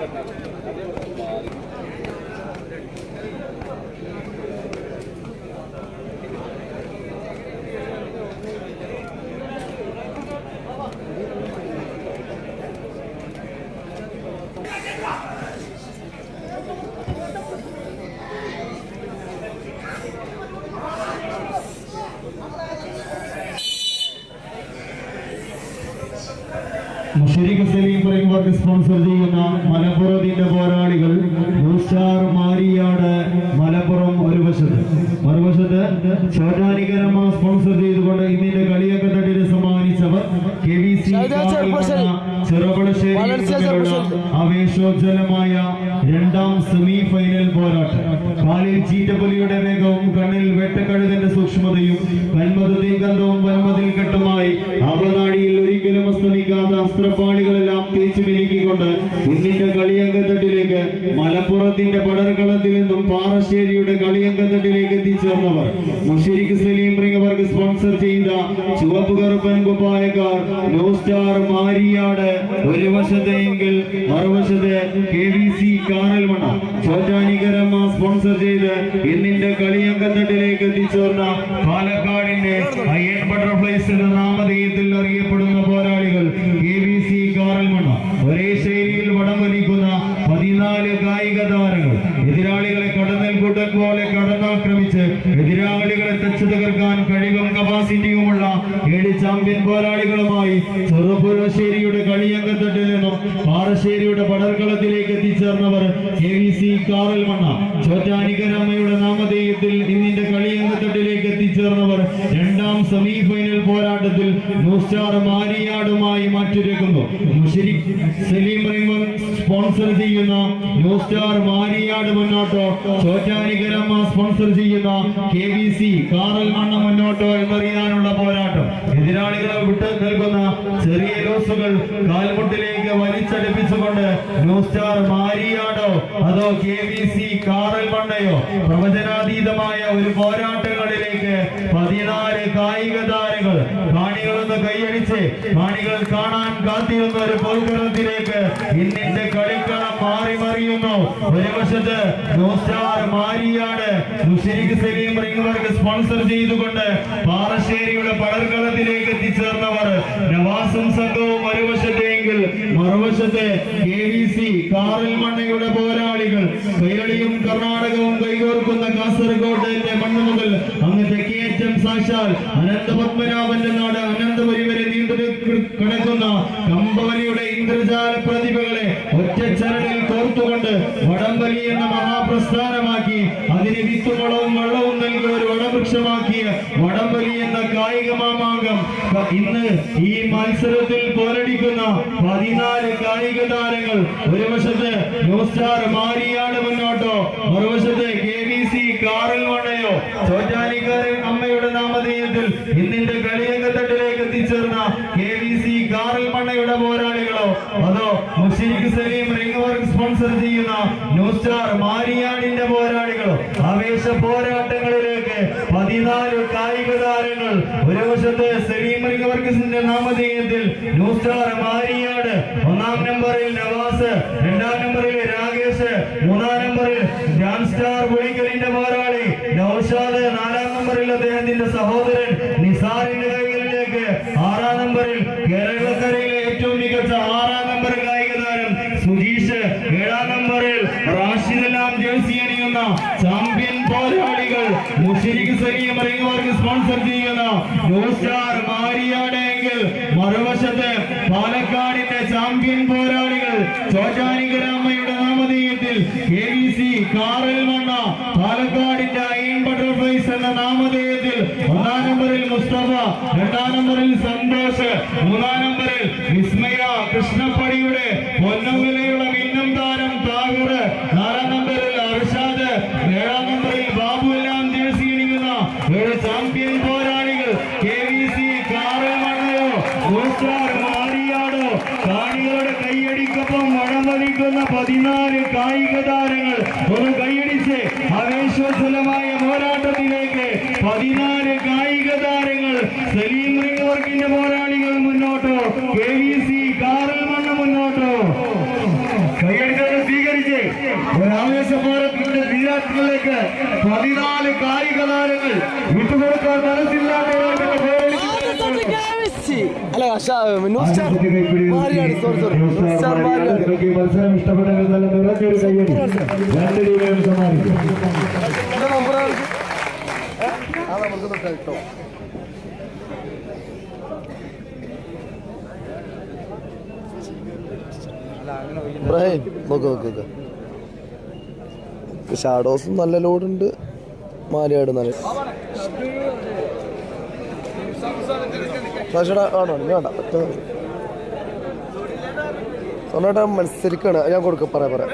Yeah. Mushariq Saleem framework sponsor ചെയ്യുന്ന മലപ്പുറത്തിന്റെ പോരാളികൾ ന്യൂസ്റ്റാർ മാരിയാട് മലപ്പുറം ഒരു വശത്ത് മറുവശത്ത് ചോറ്റാനികരമ സ്പോൺസർ ചെയ്തുകൊണ്ട് ഇന്നിന്റെ കളിയൊക്കെ തട്ടിന് സമ്മാനിച്ചവർ കെ വി സി ആവേശോജ്വലമായ രണ്ടാം സെമി ഫൈനൽ പോരാട്ടം. കാലിൽ ചീറ്റപ്പുലിയുടെ വേഗവും കണ്ണിൽ വെട്ടക്കഴുകന്റെ സൂക്ഷ്മതയും കന്മതത്തിൽ ഗന്ധവും വന്മതിൽ കെട്ടുമായി അവനാടിയിൽ ഒരിക്കലും അസ്തമിക്കാത്ത അസ്ത്രപ്പാളികളെല്ലാം തേച്ചു വിലക്കിക്കൊണ്ട് ഇന്നിന്റെ കളിയങ്കത്തട്ടിലേക്ക് മലപ്പുറത്തിന്റെ പടർക്കളത്തിൽ നിന്നും പാറശ്ശേരിയുടെ കളിയങ്കത്തട്ടിലേക്ക് എത്തിച്ചേർന്നവർ. മുഷരിഖ് സലീം റിംഗവർക്ക് സ്പോൺസർ ചെയ്ത ചുവപ്പ് കറുപ്പൻ കുപ്പായക്കാർ ന്യൂ സ്റ്റാർ മാരിയാട് ഒരു വശത്തെങ്കിൽ മറുവശത്ത് K V C Karalmanna Chottanikkaramma sponsor ചെയ്ത് ഇന്നിന്റെ കളിയങ്കത്തട്ടിലേക്ക് എത്തിച്ചേർന്ന പാലക്കാടിന്റെ അയ്യൻ ബട്ടർഫ്ലൈസ് എന്ന നാമധേയത്തിൽ അറിയപ്പെടുന്ന പോരാളികൾ കെ വി സി കാറൽമണ്ണ. ഒരേ ശൈലിയിൽ വടം വലിക്കുന്ന പതിനാല് കായിക താരങ്ങൾ എതിരാളികളെ കടന്നൽ കൂട്ടൽ പോലെ കടന്നാക്രമിച്ച് എതിരാളികളെ തച്ചു തകർക്കാൻ കഴിവും കപ്പാസിറ്റിയുമുള്ള ഏഴ് ചാമ്പ്യൻ പോരാളികളുമായി ചെറുപുരശ്ശേരിയുടെ കളിയങ്കത്തട്ടിൽ നിന്നും പാറശ്ശേരിയുടെ പടർക്കളത്തിലേക്ക് എത്തിച്ചേർന്നവർ കെ വി സി കാറൽമണ്ണ ചോറ്റാനിക്കരമ്മയുടെ നാമധേയത്തിൽ ഇന്നിന്റെ കളിയങ്കത്തട്ടിലേക്ക് എത്തിച്ചേർന്നവർ രണ്ടാം സെമി ഫൈനൽ പോരാട്ടത്തിൽ ന്യൂസ്റ്റാർ മാരിയാടുമായി മാറ്റിരിക്കുന്നു സ്പോൺസർ ചെയ്യുന്ന മാരിയാട് മുന്നോട്ടോ ചോറ്റാനിക്കരമ്മ സ്പോൺസർ ചെയ്യുന്ന K V C Karalmanna മുന്നോട്ടോ എന്നറിയാനുള്ള പോരാട്ടം. എതിരാളികളെ വിട്ട് നൽകുന്ന ചെറിയ ലോസുകൾ കാൽമുട്ടിലേക്ക് വലിച്ചടിപ്പിച്ചുകൊണ്ട് ന്യൂസ്റ്റാർ മാരിയാടോ അതോ കെ വി സി കാറൽ മണ്ണയോ? പ്രവചനാതീതമായ ഒരു പോരാട്ടങ്ങളിലേക്ക് പതിനാല് കായിക കാണികളൊന്ന് കൈയടിച്ച് മാണികൾ കാണാൻ കാത്തിരുന്ന ഒരു പോൽക്കരണത്തിലേക്ക് ഇന്നിന്റെ കളിക്കളം മാറി മറിയുന്നു. ഒരു വശത്ത് മാരിയാണ് മുഷരിഖ് സലീം റിംഗ് സ്പോൺസർ ചെയ്തുകൊണ്ട് പാറശ്ശേരിയുടെ പടർക്കളത്തിലേക്ക് എത്തിച്ചേർന്നവർ നവാസും സംഘവും ഒരു വശത്തെങ്കിൽ മറുവശത്ത് കെ വി സി കാറൽ മണ്ണയുടെ പോരാളികൾ കേരളിയും കർണാടകവും കൈകോർക്കുന്ന കാസർഗോഡിന്റെ മണ്ണ് മുതൽ അങ്ങ് തെക്കേറ്റം സാക്ഷാൽ അനന്തപത്മനാഭന്റെ നാട് അനന്തപുരി വരെ നീണ്ടു കിടക്കുന്ന കമ്പവലിയുടെ ഇന്ദ്രജാല പ്രതിഭകളെ ഒറ്റച്ചരടിൽ കോർത്തുകൊണ്ട് വടംവലി എന്ന വിത്തുവളവും വെള്ളവും നൽകിയ ഒരു വടവൃക്ഷമാക്കിയ വടംവലി എന്ന കായിക മാമാങ്കം. ഇന്ന് ഈ മത്സരത്തിൽ പോരടിക്കുന്ന പതിനാല് കായിക താരങ്ങൾ. ഒരു വശത്ത് ന്യൂസ്റ്റാർ മാരിയാണ് മുന്നോട്ടോ. മറുവശത്ത് കെ വി സി കാറൽ മണ്ണയോ ചോറ്റാനിക്കാരൻ അമ്മയുടെ നാമധേയത്തിൽ ഇന്നിന്റെ കളിയങ്കത്തട്ടിലേക്ക് എത്തിച്ചേർന്ന കെ വി സി കാറൽ മണ്ണയുടെ പോരാളികളോ അതോ Mushiq Saleem ring work sponsor ചെയ്യുന്ന ന്യൂസ്റ്റാർ മാരിയാടിന്റെ പോരാളികളോ. ആവേശ പോരാട്ടങ്ങളിലേക്ക് പതിനാല് കായിക താരങ്ങൾ. ഒരു വശത്ത് സെലീമർ വർഗീസിന്റെ നാമധേയത്തിൽ നാമധേയത്തിൽ ന്യൂസ്റ്റാർ മാരിയാട് ഒന്നാം നമ്പറിൽ നവാസ് രണ്ടാം നമ്പറിൽ രാകേഷ് മൂന്നാം നമ്പറിൽ ഗ്രാൻഡ് സ്റ്റാർ പുളിക്കലിന്റെ പോരാളി നൌഷാദ് നാലാം നമ്പറിൽ അദ്ദേഹത്തിന്റെ സഹോദരൻ നിസാറിന്റെ കൈകളിലേക്ക് ആറാം നമ്പറിൽ കേരളക്കരയിലെ ഏറ്റവും മികച്ച ആറാം നമ്പർ കായിക താരം സുജീഷ് ഏഴാം നമ്പറിൽ റാഷിദെല്ലാം ജേഴ്സി അണിയുന്ന ചാമ്പ്യൻ പോരാളികൾ മുഷരിഖ് സലീം റിംഗവർക്ക് സ്പോൺസർ ചെയ്യുന്ന ന്യൂ സ്റ്റാർ മാരിയാടെങ്കിൽ മറുവശത്ത് പാലക്കാടിന്റെ ചാമ്പ്യൻ പോരാളികൾ ചോറ്റാനിക്കരാമയുടെ നാമധേയത്തിൽ K V C Karalmanna പാലക്കാടിന്റെ അയൺ എന്ന നാമധേയത്തിൽ ഒന്നാം നമ്പറിൽ മുസ്തഫ രണ്ടാം നമ്പറിൽ സന്തോഷ് മൂന്നാം നമ്പറിൽ വിസ്മയ കൃഷ്ണപ്പടിയുടെ പൊന്നവിലയുള്ള കൈയടിക്കൊപ്പം വടംവലിക്കുന്ന പതിനാല് കായിക താരങ്ങൾ ഒന്ന് കൈയടിച്ച് ആവേശോജ്വലമായ പോരാട്ടത്തിലേക്ക് പതിനാല് കായിക താരങ്ങൾ സലീം റിംഗ് പോരാളികൾ മുന്നോട്ടോ K V C Karalmanna മുന്നോട്ടോ കൈയടിച്ചത് ഒരു പോരാട്ടത്തിന്റെ തീരാത്തിലേക്ക് പതിനാല് കായിക താരങ്ങൾ വിട്ടുകൊടുക്കാൻ മനസ്സില്ലാതെ അല്ല ന്യൂസ് സ്റ്റാർ. മാറിയാണ് സോറി സോറി ന്യൂസ് സ്റ്റാർ മാറിയാണ് മത്സരം ഇഷ്ടപ്പെട്ടെങ്കിൽ നല്ല നിറഞ്ഞൊരു കയ്യടി രണ്ട് രൂപയും സമ്മാനിക്കും. എന്താ നമ്പർ ആ നമുക്ക് തൊട്ട് കേട്ടോ ഇബ്രാഹിം നോക്ക് നോക്ക് നോക്ക്. ഷാഡോസും നല്ല ലോഡുണ്ട് മാലയാട് നല്ല. ഫ്ലാഷ് ആണോ? ഇനി വേണ്ട. സ്വന്തമായിട്ട് മത്സരിക്കാണ്. ഞാൻ കൊടുക്ക. പറയാം പറയാം.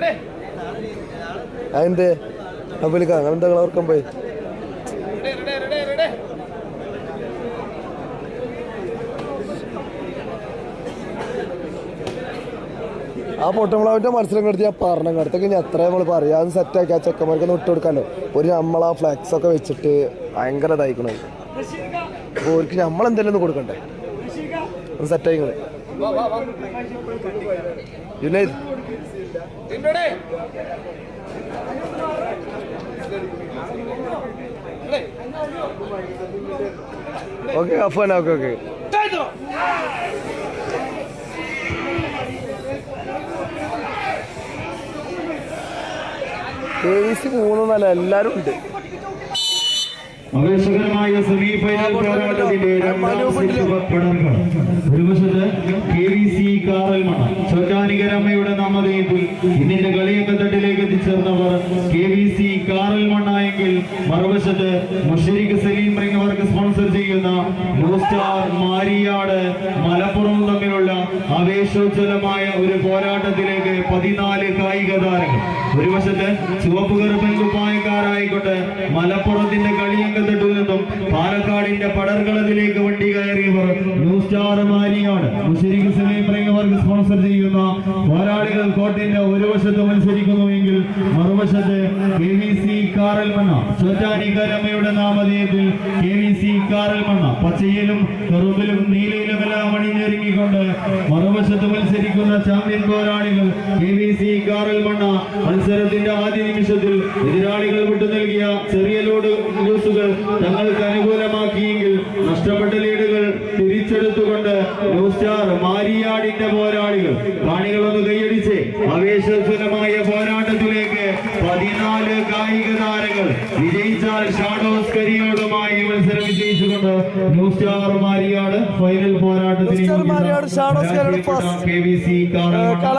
അതെന്തേ? അങ്ങനെ എന്താ ഓർക്കാൻ പോയി? ആ പൊട്ടമ്പളാവിന്റെ മത്സരം കെടുത്ത് ഞാൻ പറഞ്ഞു അടുത്തൊക്കെ ഇനി എത്ര നമ്മൾ പറയാം. അത് സെറ്റാക്കി ആ ചെക്കന്മാർക്ക് ഒന്ന് ഒരു നമ്മൾ ആ ഒക്കെ വെച്ചിട്ട് ഭയങ്കര ഇതായിക്കണേ. അപ്പോൾ അവർക്ക് നമ്മളെന്തെങ്കിലും ഒന്ന് കൊടുക്കണ്ടേ? ഒന്ന് സെറ്റായിക്കണേ യുനൈത് ഓക്കെ അഫാൻ ഓക്കെ ഓക്കെ കേസ് വി നല്ല എല്ലാവരും ഉണ്ട്. ആവേശകരമായ സെമി ഫൈനൽ പോരാട്ടത്തിന്റെ രണ്ടാം സെറ്റ് പടർകൾ ഒരു വശത്ത് കെ വി സി കാറൽമണ ചോറ്റാനികരമ്മയുടെ നാമധേയത്തിൽ ഇന്നിന്റെ കളിയങ്കത്തട്ടിലേക്ക് എത്തിച്ചേർന്നവർ കെ വി സി കാറൽമണ്ണ എങ്കിൽ മറുവശത്ത് മുഷരിഖ് സലീം റിംഗ് അവർക്ക് സ്പോൺസർ ചെയ്യുന്ന ന്യൂ സ്റ്റാർ മാരിയാട് തമ്മിലുള്ള ആവേശോജ്വലമായ ഒരു പോരാട്ടത്തിലേക്ക് പതിനാല് കായിക താരങ്ങൾ ഒരു വശത്ത് ചുവപ്പ് കറുപ്പൻ കുപ്പായക്കാരായിക്കോട്ടെ മലപ്പുറത്തിന്റെ കളിയങ്കത്തിട്ടു നിന്നും പാലക്കാടിന്റെ പടർകളത്തിലേക്ക് വണ്ടി കയറിയവർ ന്യൂ സ്റ്റാർ മാരിയാണ് സ്പോൺസർ ചെയ്യുന്ന പോരാളികൾ കോട്ടിന്റെ ഒരു വശത്ത് മത്സരിക്കുന്നുവെങ്കിൽ മറുവശത്ത് കെ വി സി കാറൽമണ്ണ ചോറ്റാനിക്കരമ്മയുടെ നാമധേയത്തിൽ കെ വി സി കാറൽമണ്ണ പച്ചയിലും കറുപ്പിലും നീലയിലുമെല്ലാം അണിഞ്ഞൊരുങ്ങിക്കൊണ്ട് മറുവശത്ത് മത്സരിക്കുന്ന ചാമ്പ്യൻ പോരാളികൾ കെ വി സി കാറൽമണ്ണ മത്സരത്തിന്റെ ആദ്യ നിമിഷത്തിൽ എതിരാളികൾ വിട്ടു നൽകിയ ചെറിയ ലോഡ് ന്യൂസുകൾ തങ്ങൾക്ക് അനുകൂലമാക്കിയെങ്കിൽ നഷ്ടപ്പെട്ട ലീഡുകൾ തിരിച്ചെടുത്തുകൊണ്ട് മാരിയാടിന്റെ പോരാളികൾ കാണികളൊന്ന് കൈയടിച്ച് ആവേശസ്വലമായ പോരാട്ടത്തിലേക്ക് പതിനാല് കായിക താരങ്ങൾ വിജയിച്ചാൽ ഷാഡോസ് കരിയോടുമായി മത്സരം ന്യൂ സ്റ്റാർ മാരിയാട് ഫൈനൽ പോരാട്ടത്തിന് കെ വി സി